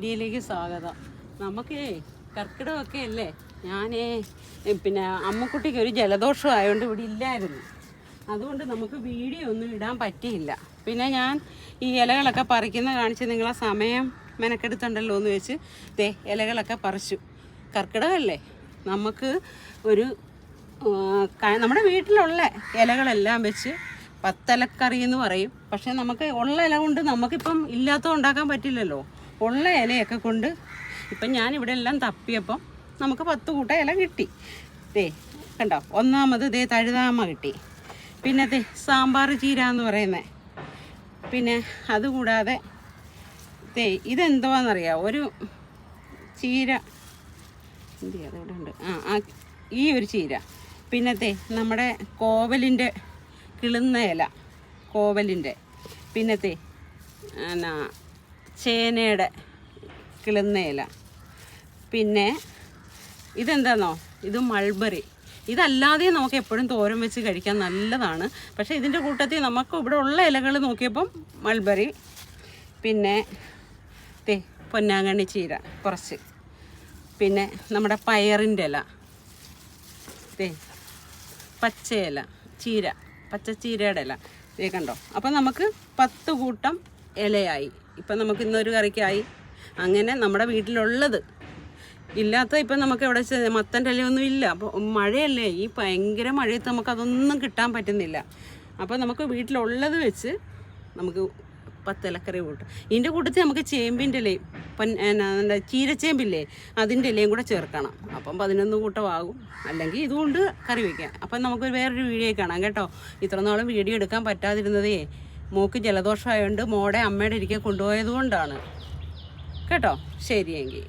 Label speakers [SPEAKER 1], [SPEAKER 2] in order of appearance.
[SPEAKER 1] ഇന്ത്യയിലേക്ക് സ്വാഗതം. നമുക്കേ കർക്കിടകമൊക്കെ അല്ലേ? ഞാനേ പിന്നെ അമ്മക്കുട്ടിക്ക് ഒരു ജലദോഷം ആയതുകൊണ്ട് ഇവിടെ ഇല്ലായിരുന്നു. അതുകൊണ്ട് നമുക്ക് വീഡിയോ ഒന്നും ഇടാൻ പറ്റിയില്ല. പിന്നെ ഞാൻ ഈ ഇലകളൊക്കെ പറിക്കുന്ന കാണിച്ച് നിങ്ങളെ സമയം മെനക്കെടുത്തുണ്ടല്ലോ എന്ന് വെച്ച് ദേ ഇലകളൊക്കെ പറിച്ചു. കർക്കിടകമല്ലേ? നമുക്ക് ഒരു നമ്മുടെ വീട്ടിലുള്ള ഇലകളെല്ലാം വെച്ച് പത്തലക്കറി എന്ന് പറയും. പക്ഷെ നമുക്ക് ഉള്ള ഇല കൊണ്ട് നമുക്കിപ്പം ഇല്ലാത്തത് ഉണ്ടാക്കാൻ പറ്റില്ലല്ലോ. ഉള്ള ഇലയൊക്കെ കൊണ്ട് ഇപ്പം ഞാനിവിടെ എല്ലാം തപ്പിയപ്പം നമുക്ക് പത്ത് കൂട്ട ഇല കിട്ടി. ദേ കണ്ടോ? ഒന്നാമത് ദേ തഴുതാമ കിട്ടി. പിന്നെ ദേ സാമ്പാർ ചീര എന്ന് പറയുന്നത് പിന്നെ അതുകൂടാതെ ദേ ഇതെന്തുവാന്നറിയാം ഒരു ചീര. എന്ത് അവിടെ ഉണ്ട്? ആ ആ ഈ ഒരു ചീര. ദേ നമ്മുടെ കോവലിന്റെ കിളുന്ന ഇല. കോവലിന്റെ. പിന്നത്തെ എന്നാ ചേനയുടെ കിളുന്ന ഇല പിന്നെ ഇതെന്താണോ ഇത് മൾബറി ഇതല്ലാതെ നമുക്ക് എപ്പോഴും തോരൻ വെച്ച് കഴിക്കാൻ നല്ലതാണ്. പക്ഷേ ഇതിന്റെ കൂട്ടത്തിൽ നമുക്ക് ഇവിടെ ഉള്ള ഇലകൾ നോക്കിയപ്പം മൾബറി പിന്നെ തേ പൊന്നാങ്കണ്ണി ചീര കുറച്ച്. പിന്നെ നമ്മുടെ പയറിന്റെ ഇല. തേ പച്ചയില ചീര പച്ചച്ചീരയുടെ ഇല. തേക്കണ്ടോ കണ്ടോ? അപ്പം നമുക്ക് പത്ത് കൂട്ടം ഇലയായി. ഇപ്പം നമുക്ക് ഇന്നൊരു കറിക്കായി. അങ്ങനെ നമ്മുടെ വീട്ടിലുള്ളത് ഇല്ലാത്ത ഇപ്പം നമുക്ക് എവിടെ മത്തന്റെ ഇലയൊന്നും ഇല്ല അപ്പോൾ മഴയല്ലേ ഈ ഭയങ്കര മഴയത്ത് നമുക്ക് അതൊന്നും കിട്ടാൻ പറ്റുന്നില്ല. അപ്പോൾ നമുക്ക് വീട്ടിലുള്ളത് വെച്ച് നമുക്ക് പത്തലക്കറി കൂട്ടും. ഇതിന്റെ കൂട്ടത്തിൽ നമുക്ക് ചേമ്പിന്റെ ഇലയും പിന്നെ ചീരച്ചേമ്പില്ലേ അതിന്റെ ഇലയും കൂടെ ചേർക്കണം. അപ്പം പതിനൊന്ന് കൂട്ടമാകും. അല്ലെങ്കിൽ ഇതുകൊണ്ട് കറി വയ്ക്കാം. അപ്പം നമുക്ക് വേറൊരു വീഡിയോ കാണാം കേട്ടോ. ഇത്ര നാളും വീഡിയോ എടുക്കാൻ പറ്റാതിരുന്നതേ. മോക്ക് ജലദോഷമായതുകൊണ്ട് മോടെ അമ്മയുടെ ഇരിക്കെ കൊണ്ടുപോയത് കൊണ്ടാണ്. കേട്ടോ? ശരിയെങ്കിൽ